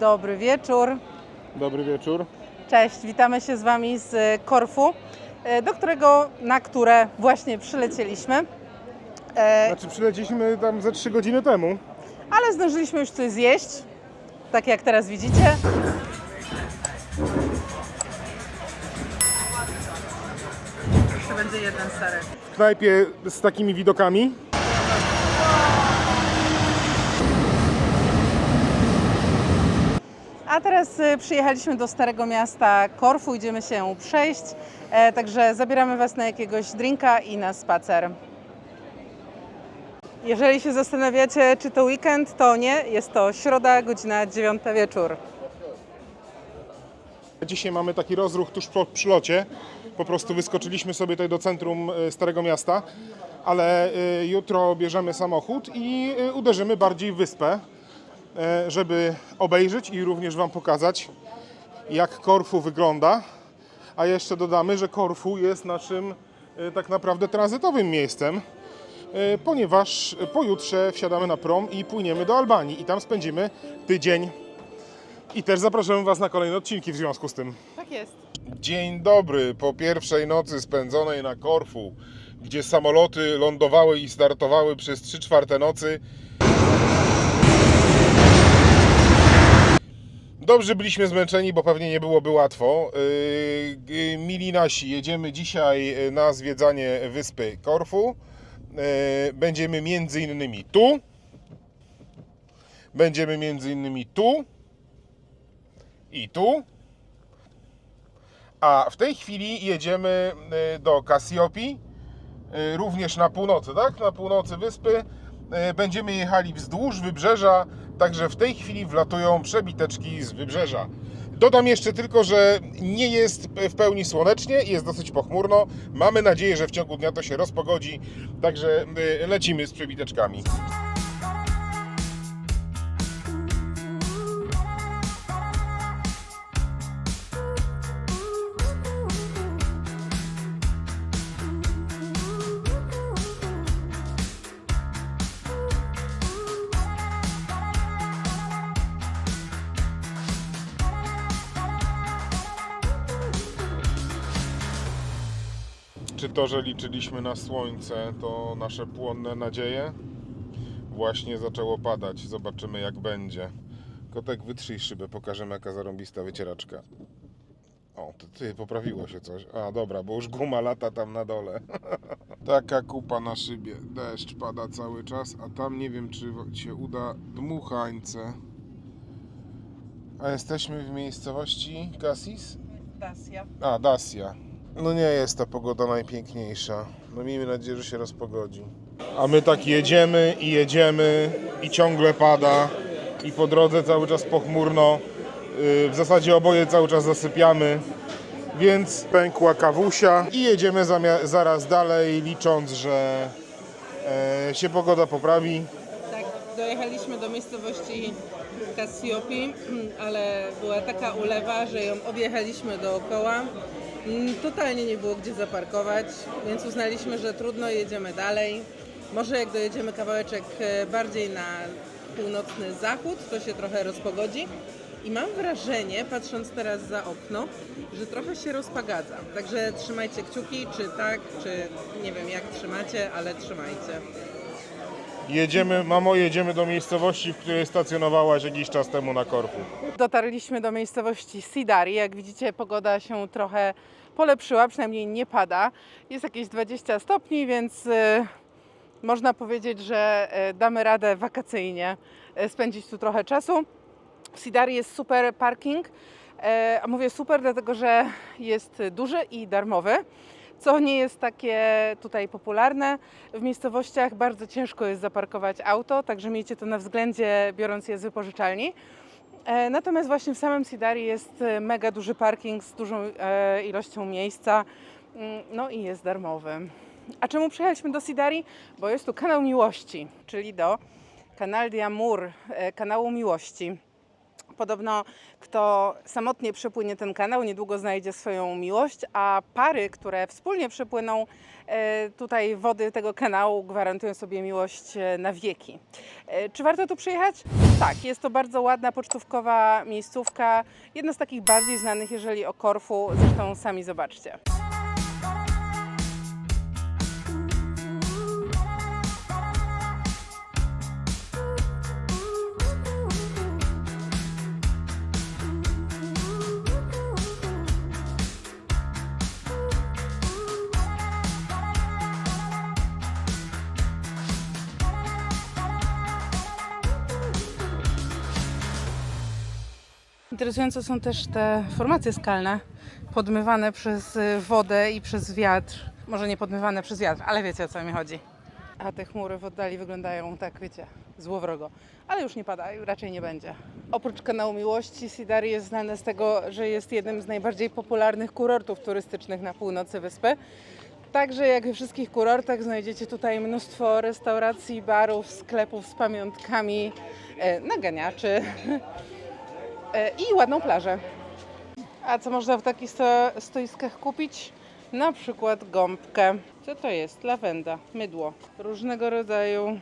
Dobry wieczór. Dobry wieczór. Cześć, witamy się z Wami z Korfu, e, do którego, na które właśnie przylecieliśmy. E, Znaczy przylecieliśmy tam ze 3 godziny temu. ale zdążyliśmy już coś zjeść, tak jak teraz widzicie. To będzie jeden serek. W knajpie z takimi widokami. A teraz y, przyjechaliśmy do Starego Miasta Korfu, idziemy się przejść, e, także zabieramy Was na jakiegoś drinka i na spacer. Jeżeli się zastanawiacie, czy to weekend, to nie, jest to środa, godzina 9 wieczór. Dzisiaj mamy taki rozruch tuż po przylocie. Po prostu wyskoczyliśmy sobie tutaj do centrum e, Starego Miasta, ale e, jutro bierzemy samochód i uderzymy bardziej w wyspę, żeby obejrzeć i również Wam pokazać, jak Korfu wygląda. A jeszcze dodamy, że Korfu jest naszym e, tak naprawdę tranzytowym miejscem, e, ponieważ pojutrze wsiadamy na prom i płyniemy do Albanii i tam spędzimy tydzień. I też zapraszamy Was na kolejne odcinki w związku z tym. Tak jest. Dzień dobry po pierwszej nocy spędzonej na Korfu, gdzie samoloty lądowały i startowały przez 3 czwarte nocy. Dobrze byliśmy zmęczeni, bo pewnie nie byłoby łatwo. Yy, yy, Mili nasi, jedziemy dzisiaj yy, na zwiedzanie wyspy Korfu. Będziemy między innymi tu. Będziemy między innymi tu i tu. A w tej chwili jedziemy do Kasjopi, również na północy, tak? Na północy wyspy. Y, Będziemy jechali wzdłuż wybrzeża, także w tej chwili wlatują przebiteczki z wybrzeża. Dodam jeszcze tylko, że nie jest w pełni słonecznie, jest dosyć pochmurno. Mamy nadzieję, że w ciągu dnia to się rozpogodzi, także y, lecimy z przebiteczkami. Czy to, że liczyliśmy na słońce, to nasze płonne nadzieje? Właśnie zaczęło padać. Zobaczymy, jak będzie. Kotek, wytrzyj szybę, pokażemy, jaka zarąbista wycieraczka. O, to ty, poprawiło się coś. A, dobra, bo już guma lata tam na dole. Taka kupa na szybie. Deszcz pada cały czas, a tam nie wiem, czy się uda dmuchańce. A jesteśmy w miejscowości Cassis? Dacia. A, Dacia. No nie jest ta pogoda najpiękniejsza. No miejmy nadzieję, że się rozpogodzi. A my tak jedziemy i jedziemy i ciągle pada i po drodze cały czas pochmurno. Yy, W zasadzie oboje cały czas zasypiamy. Więc pękła kawusia i jedziemy zaraz dalej, licząc, że e, się pogoda poprawi. Tak, dojechaliśmy do miejscowości Cassiopi, ale była taka ulewa, że ją objechaliśmy dookoła. Mm, Totalnie nie było gdzie zaparkować, więc uznaliśmy, że trudno, jedziemy dalej. Może jak dojedziemy kawałeczek e, bardziej na północny zachód, to się trochę rozpogodzi. I mam wrażenie, patrząc teraz za okno, że trochę się rozpagadza. Także trzymajcie kciuki, czy tak, czy nie wiem jak trzymacie, ale trzymajcie. Jedziemy, mamo, jedziemy do miejscowości, w której stacjonowałaś jakiś czas temu na Korfu. Dotarliśmy do miejscowości Sidari. Jak widzicie, pogoda się trochę polepszyła, przynajmniej nie pada. Jest jakieś 20 stopni, więc y, można powiedzieć, że y, damy radę wakacyjnie y, spędzić tu trochę czasu. W Sidari jest super parking. E, A mówię super, dlatego że jest duży i darmowy, co nie jest takie tutaj popularne. W miejscowościach bardzo ciężko jest zaparkować auto, także miejcie to na względzie, biorąc je z wypożyczalni. E, Natomiast właśnie w samym Sidari jest e, mega duży parking z dużą e, ilością miejsca, Mm, no i jest darmowy. A czemu przyjechaliśmy do Sidari? Bo jest tu kanał miłości, czyli do Canal di Amur, e, kanału miłości. Podobno kto samotnie przepłynie ten kanał, niedługo znajdzie swoją miłość, a pary, które wspólnie przepłyną e, tutaj wody tego kanału, gwarantują sobie miłość e, na wieki. E, Czy warto tu przyjechać? Tak, jest to bardzo ładna pocztówkowa miejscówka, jedna z takich bardziej znanych, jeżeli o Korfu, zresztą sami zobaczcie. Interesujące są też te formacje skalne, podmywane przez y, wodę i przez wiatr. Może nie podmywane przez wiatr, ale wiecie o co mi chodzi. A te chmury w oddali wyglądają tak, wiecie, złowrogo. Ale już nie pada raczej nie będzie. Oprócz kanału Miłości, Sidari jest znane z tego, że jest jednym z najbardziej popularnych kurortów turystycznych na północy wyspy. Także jak we wszystkich kurortach znajdziecie tutaj mnóstwo restauracji, barów, sklepów z pamiątkami, e, naganiaczy, i ładną plażę. A co można w takich sto stoiskach kupić? Na przykład gąbkę. Co to jest? Lawenda, mydło, różnego rodzaju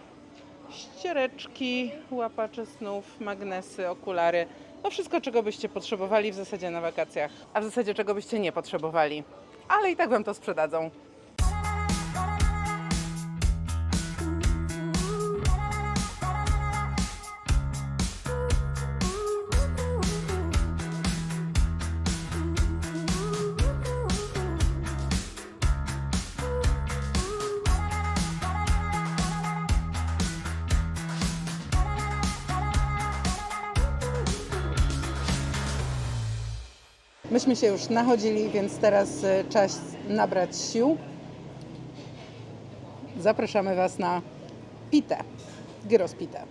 ściereczki, łapacze snów, magnesy, okulary. No wszystko, czego byście potrzebowali w zasadzie na wakacjach, a w zasadzie czego byście nie potrzebowali. Ale i tak wam to sprzedadzą. Myśmy się już nachodzili, więc teraz e, czas nabrać sił. Zapraszamy Was na pitę, gyros pitę.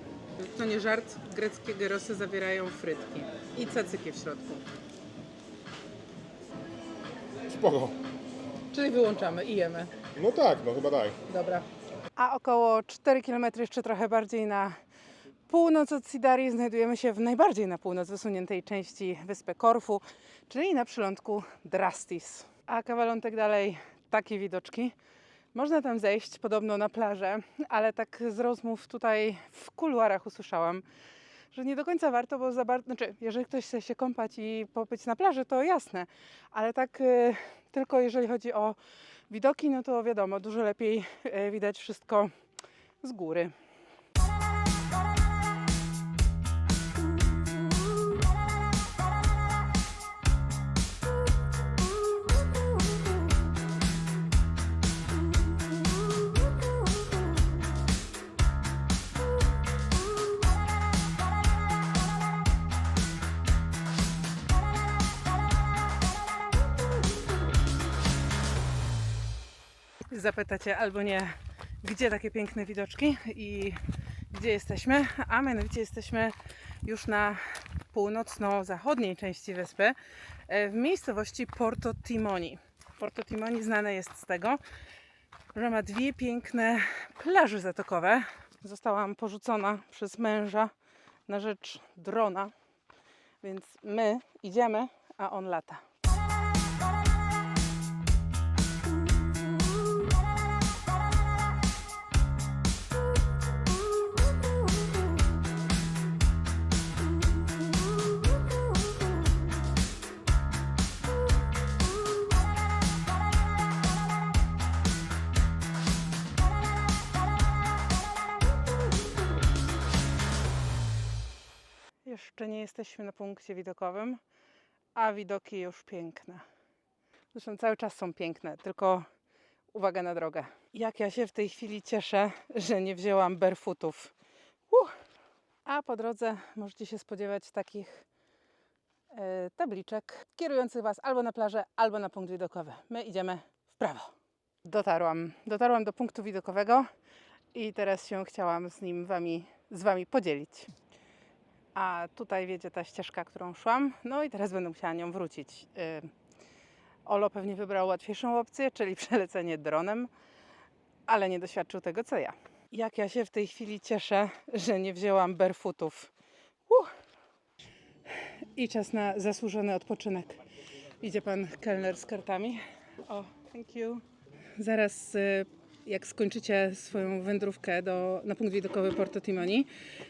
To nie żart, greckie gyrosy zawierają frytki i cacyki w środku. Spoko. Czyli wyłączamy i jemy. No tak, no chyba daj. Dobra. A około 4 km jeszcze trochę bardziej na północ od Sidarii znajdujemy się w najbardziej na północ wysuniętej części wyspy Korfu, czyli na przylądku Drastis. A kawalątek dalej takie widoczki. Można tam zejść podobno na plażę, ale tak z rozmów tutaj w kuluarach usłyszałam, że nie do końca warto, bo za bardzo, znaczy, jeżeli ktoś chce się kąpać i popyć na plaży, to jasne, ale tak y, tylko jeżeli chodzi o widoki, no to wiadomo, dużo lepiej y, widać wszystko z góry. Zapytacie albo nie, gdzie takie piękne widoczki i gdzie jesteśmy, a mianowicie jesteśmy już na północno-zachodniej części wyspy, e, w miejscowości Porto Timoni. Porto Timoni znane jest z tego, że ma dwie piękne plaże zatokowe. Zostałam porzucona przez męża na rzecz drona, więc my idziemy, a on lata. Jeszcze nie jesteśmy na punkcie widokowym, a widoki już piękne. Zresztą cały czas są piękne, tylko uwaga na drogę. Jak ja się w tej chwili cieszę, że nie wzięłam barefootów. Uh! A po drodze możecie się spodziewać takich e, tabliczek kierujących Was albo na plażę, albo na punkt widokowy. My idziemy w prawo. Dotarłam. Dotarłam do punktu widokowego i teraz się chciałam z nim wami, z Wami podzielić. A tutaj wiedzie ta ścieżka, którą szłam. No i teraz będę musiała nią wrócić. Yy, Olo pewnie wybrał łatwiejszą opcję, czyli przelecenie dronem, ale nie doświadczył tego co ja. Jak ja się w tej chwili cieszę, że nie wzięłam barefootów. Uh. i czas na zasłużony odpoczynek. Idzie pan kelner z kartami. O, thank you. Zaraz, y, jak skończycie swoją wędrówkę do, na punkt widokowy Porto Timoni,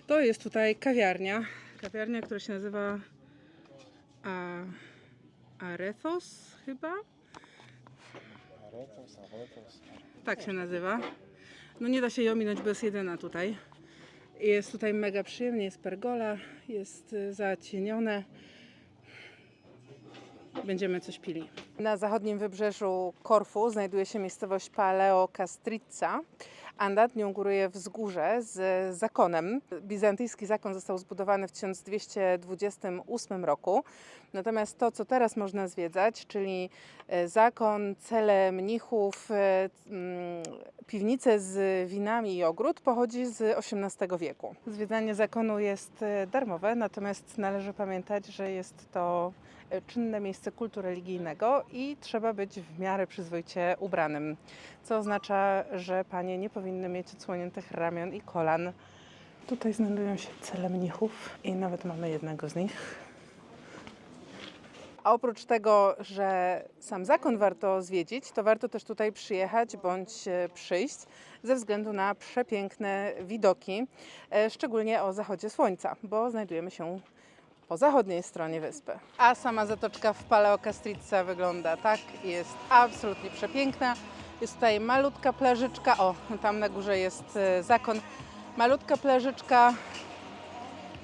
to jest tutaj kawiarnia. Kawiarnia, która się nazywa A, Arethos chyba? Tak się nazywa. No nie da się jej ominąć, jest jedyna tutaj. Jest tutaj mega przyjemnie, jest pergola, jest y, zacienione. Będziemy coś pili. Na zachodnim wybrzeżu Korfu znajduje się miejscowość Paleo Castrica, a nad nią góruje wzgórze z zakonem. Bizantyjski zakon został zbudowany w 1228 roku. Natomiast to, co teraz można zwiedzać, czyli e, zakon, cele mnichów, e, mm, piwnice z winami i ogród, pochodzi z XVIII wieku. Zwiedzanie zakonu jest e, darmowe, natomiast należy pamiętać, że jest to czynne miejsce kultu religijnego i trzeba być w miarę przyzwoicie ubranym, co oznacza, że panie nie powinny mieć odsłoniętych ramion i kolan. Tutaj znajdują się cele mnichów i nawet mamy jednego z nich. A oprócz tego, że sam zakon warto zwiedzić, to warto też tutaj przyjechać bądź e, przyjść ze względu na przepiękne widoki, e, szczególnie o zachodzie słońca, bo znajdujemy się po zachodniej stronie wyspy. A sama zatoczka w Paleo Castrica wygląda tak, jest absolutnie przepiękna. Jest tutaj malutka plażyczka, o, tam na górze jest e, zakon. Malutka plażyczka,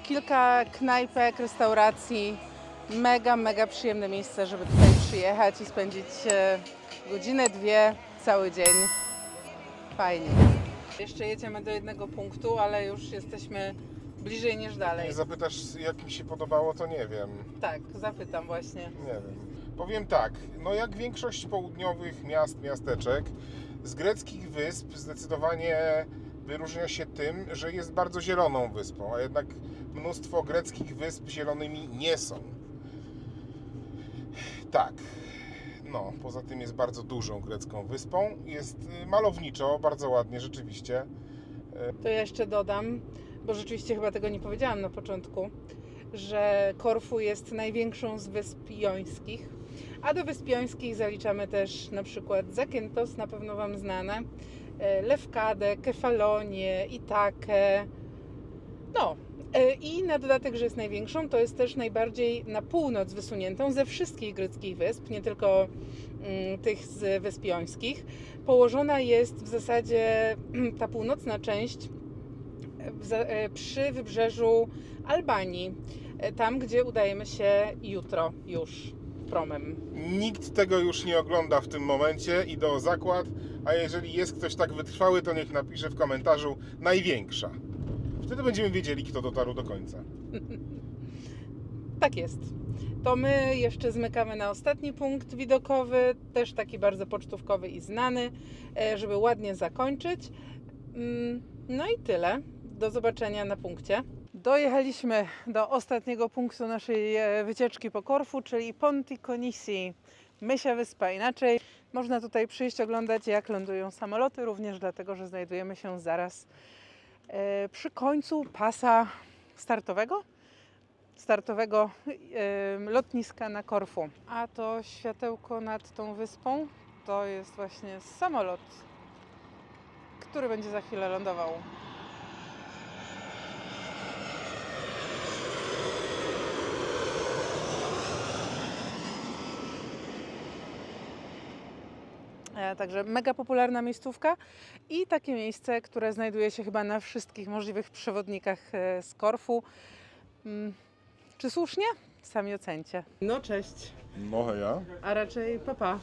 kilka knajpek, restauracji. Mega, mega przyjemne miejsce, żeby tutaj przyjechać i spędzić e, godzinę, dwie, cały dzień. Fajnie. Jeszcze jedziemy do jednego punktu, ale już jesteśmy bliżej niż dalej. Nie zapytasz, jak mi się podobało, to nie wiem. Tak, zapytam właśnie. Nie wiem. Powiem tak, no jak większość południowych miast, miasteczek, z greckich wysp zdecydowanie wyróżnia się tym, że jest bardzo zieloną wyspą, a jednak mnóstwo greckich wysp zielonymi nie są. Tak. No, poza tym jest bardzo dużą grecką wyspą. Jest y, malowniczo, bardzo ładnie rzeczywiście. To ja jeszcze dodam, bo rzeczywiście chyba tego nie powiedziałam na początku, że Korfu jest największą z wysp jońskich, a do wysp jońskich zaliczamy też na przykład Zakynthos, na pewno Wam znane, e, Lewkadę, Kefalonię, Itakę. No e, i na dodatek, że jest największą, to jest też najbardziej na północ wysuniętą ze wszystkich greckich wysp, nie tylko mm, tych z wysp jońskich. Położona jest w zasadzie ta północna część e, przy wybrzeżu Albanii, tam gdzie udajemy się jutro już Nikt tego już nie ogląda w tym momencie, idę o zakład, a jeżeli jest ktoś tak wytrwały, to niech napisze w komentarzu największa. Wtedy będziemy wiedzieli, kto dotarł do końca. Tak jest. To my jeszcze zmykamy na ostatni punkt widokowy, też taki bardzo pocztówkowy i znany, e, żeby ładnie zakończyć. Mm, No i tyle. Do zobaczenia na punkcie. Dojechaliśmy do ostatniego punktu naszej e, wycieczki po Korfu, czyli Ponti Conisi, Mysia Wyspa. Inaczej można tutaj przyjść oglądać, jak lądują samoloty, również dlatego, że znajdujemy się zaraz e, przy końcu pasa startowego startowego em, lotniska na Korfu. A to światełko nad tą wyspą to jest właśnie samolot, który będzie za chwilę lądował. Także mega popularna miejscówka i takie miejsce, które znajduje się chyba na wszystkich możliwych przewodnikach e, z Korfu. Mm, Czy słusznie? Sami ocencie. No cześć, No heja. a raczej papa.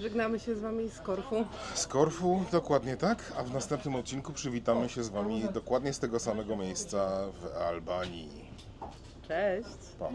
Żegnamy się z Wami z Korfu. Z Korfu dokładnie tak, a w następnym odcinku przywitamy się z Wami dokładnie z tego samego miejsca w Albanii. Cześć. Pa.